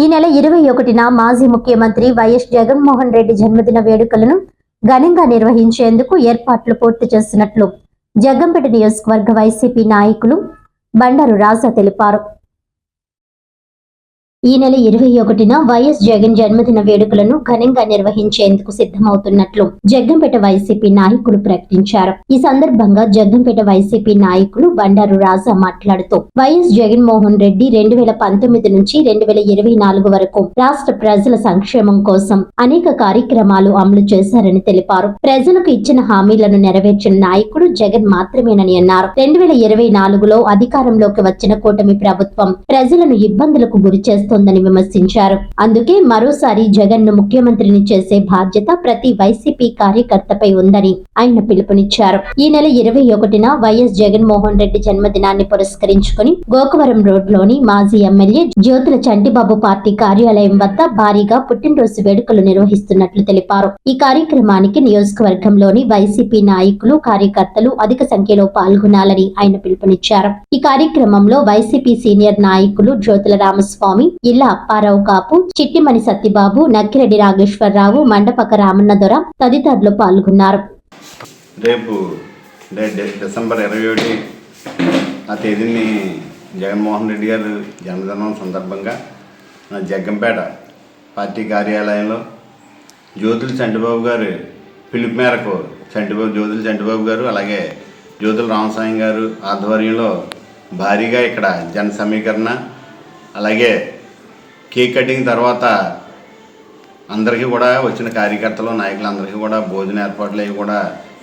ఈ నెల ఇరవై ఒకటిన మాజీ ముఖ్యమంత్రి వైఎస్ జగన్మోహన్ రెడ్డి జన్మదిన వేడుకలను ఘనంగా నిర్వహించేందుకు ఏర్పాట్లు పూర్తి చేస్తున్నట్లు జగ్గంపేట నియోజకవర్గ వైసీపీ నాయకులు బండారు రాజా తెలిపారు. ఈ నెల ఇరవై ఒకటిన వైఎస్ జగన్ జన్మదిన వేడుకలను ఘనంగా నిర్వహించేందుకు సిద్ధమవుతున్నట్లు జగ్గంపేట వైసీపీ నాయకులు ప్రకటించారు. ఈ సందర్భంగా జగ్గంపేట వైసీపీ నాయకులు బండారు రాజా మాట్లాడుతూ వైఎస్ జగన్మోహన్ రెడ్డి రెండు వేల పంతొమ్మిది నుంచి రెండు వేల ఇరవై నాలుగు వరకు రాష్ట్ర ప్రజల సంక్షేమం కోసం అనేక కార్యక్రమాలు అమలు చేశారని తెలిపారు. ప్రజలకు ఇచ్చిన హామీలను నెరవేర్చిన నాయకుడు జగన్ మాత్రమేనని అన్నారు. రెండు వేల ఇరవై నాలుగులో అధికారంలోకి వచ్చిన కూటమి ప్రభుత్వం ప్రజలను ఇబ్బందులకు గురి ఉందని విమర్శించారు. అందుకే మరోసారి జగన్ను ముఖ్యమంత్రిని చేసే బాధ్యత ప్రతి వైసీపీ కార్యకర్తపై ఉందని ఆయన పిలుపునిచ్చారు. ఈ నెల ఇరవై ఒకటిన వైఎస్ జగన్మోహన్ రెడ్డి జన్మదినాన్ని పురస్కరించుకుని గోకవరం రోడ్లోని మాజీ ఎమ్మెల్యే జ్యోతుల చంటిబాబు పార్టీ కార్యాలయం వద్ద భారీగా పుట్టినరోజు వేడుకలు నిర్వహిస్తున్నట్లు తెలిపారు. ఈ కార్యక్రమానికి నియోజకవర్గంలోని వైసీపీ నాయకులు కార్యకర్తలు అధిక సంఖ్యలో పాల్గొనాలని ఆయన పిలుపునిచ్చారు. ఈ కార్యక్రమంలో వైసీపీ సీనియర్ నాయకులు జ్యోతుల రామస్వామి ఇలా అప్పారావు కాపు చిట్టిమణి సత్యబాబు నక్కిరెడ్డి నాగేశ్వరరావు మండపక రామన్న దొర తదితరులు పాల్గొన్నారు. రేపు డిసెంబర్ ఇరవై ఒకటి ఆ తేదీని జగన్మోహన్ రెడ్డి గారు జన్మదినం సందర్భంగా జగ్గంపేట పార్టీ కార్యాలయంలో జ్యోతుల చంటిబాబు గారు పిలుపు మేరకు చంటిబాబు జ్యోతుల చంటిబాబు గారు అలాగే జ్యోతుల రామస్వామి గారు ఆధ్వర్యంలో భారీగా ఇక్కడ జన సమీకరణ అలాగే కేక్ కటింగ్ తర్వాత అందరికీ కూడా వచ్చిన కార్యకర్తలు నాయకులందరికీ కూడా భోజన ఏర్పాట్లు అవి కూడా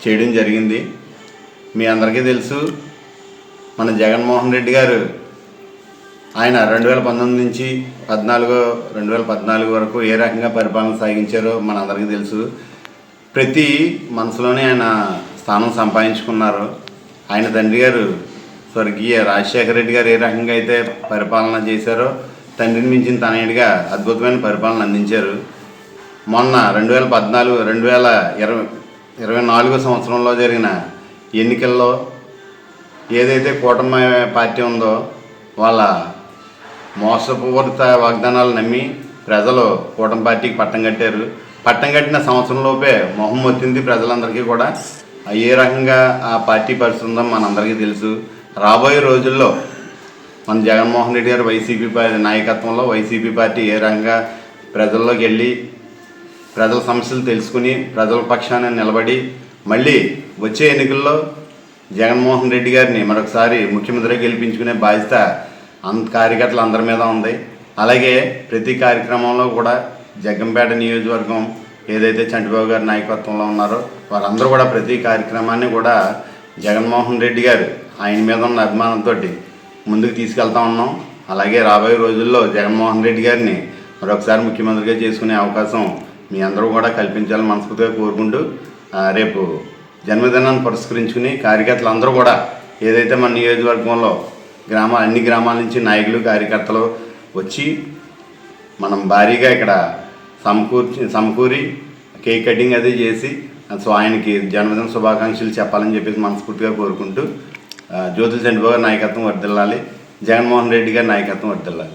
చేయడం జరిగింది. మీ అందరికీ తెలుసు మన జగన్మోహన్ రెడ్డి గారు ఆయన రెండు వేల పంతొమ్మిది నుంచి పద్నాలుగు రెండు వేల పద్నాలుగు వరకు ఏ రకంగా పరిపాలన సాగించారో మన అందరికీ తెలుసు. ప్రతి మనసులోనే ఆయన స్థానం సంపాదించుకున్నారు. ఆయన తండ్రి గారు స్వర్గీయ రాజశేఖర రెడ్డి గారు ఏ రకంగా అయితే పరిపాలన చేశారో తండ్రిని మించిన తనయుడిగా అద్భుతమైన పరిపాలన అందించారు. మొన్న రెండు వేల పద్నాలుగు రెండు వేల ఇరవై ఇరవై నాలుగో సంవత్సరంలో జరిగిన ఎన్నికల్లో ఏదైతే కూటమి పార్టీ ఉందో వాళ్ళ మోసపూరిత వాగ్దానాలు నమ్మి ప్రజలు కూటమి పార్టీకి పట్టం కట్టారు. పట్టం కట్టిన సంవత్సరంలోపే మొహం వచ్చింది ప్రజలందరికీ కూడా. ఏ రకంగా ఆ పార్టీ పరిస్థితి ఉందో మనందరికీ తెలుసు. రాబోయే రోజుల్లో మన జగన్మోహన్ రెడ్డి గారు వైసీపీ పార్టీ నాయకత్వంలో వైసీపీ పార్టీ ఏ రకంగా ప్రజల్లోకి వెళ్ళి ప్రజల సమస్యలు తెలుసుకుని ప్రజల పక్షాన నిలబడి మళ్ళీ వచ్చే ఎన్నికల్లో జగన్మోహన్ రెడ్డి గారిని మరొకసారి ముఖ్యమంత్రిగా గెలిపించుకునే బాధ్యత అంత కార్యకర్తలు అందరి మీద ఉంది. అలాగే ప్రతి కార్యక్రమంలో కూడా జగ్గంపేట నియోజకవర్గం ఏదైతే చంటిబాబు గారి నాయకత్వంలో ఉన్నారో వారందరూ కూడా ప్రతి కార్యక్రమాన్ని కూడా జగన్మోహన్ రెడ్డి గారు ఆయన మీద ఉన్న అభిమానంతో ముందుకు తీసుకెళ్తా ఉన్నాం. అలాగే రాబోయే రోజుల్లో జగన్మోహన్ రెడ్డి గారిని మరొకసారి ముఖ్యమంత్రిగా చేసుకునే అవకాశం మీ అందరూ కూడా కల్పించాలని మనస్ఫూర్తిగా కోరుకుంటూ రేపు జన్మదినాన్ని పురస్కరించుకుని కార్యకర్తలు అందరూ కూడా ఏదైతే మన నియోజకవర్గంలో గ్రామ అన్ని గ్రామాల నుంచి నాయకులు కార్యకర్తలు వచ్చి మనం భారీగా ఇక్కడ సమకూర్చి సమకూరి కేక్ కటింగ్ అది చేసి సో ఆయనకి జన్మదిన శుభాకాంక్షలు చెప్పాలని చెప్పేసి మనస్ఫూర్తిగా కోరుకుంటూ జ్యోతుల చంద్రబాబు గారి నాయకత్వం వర్దిల్లాలి. జగన్మోహన్ రెడ్డి గారి నాయకత్వం వర్దిల్లాలి.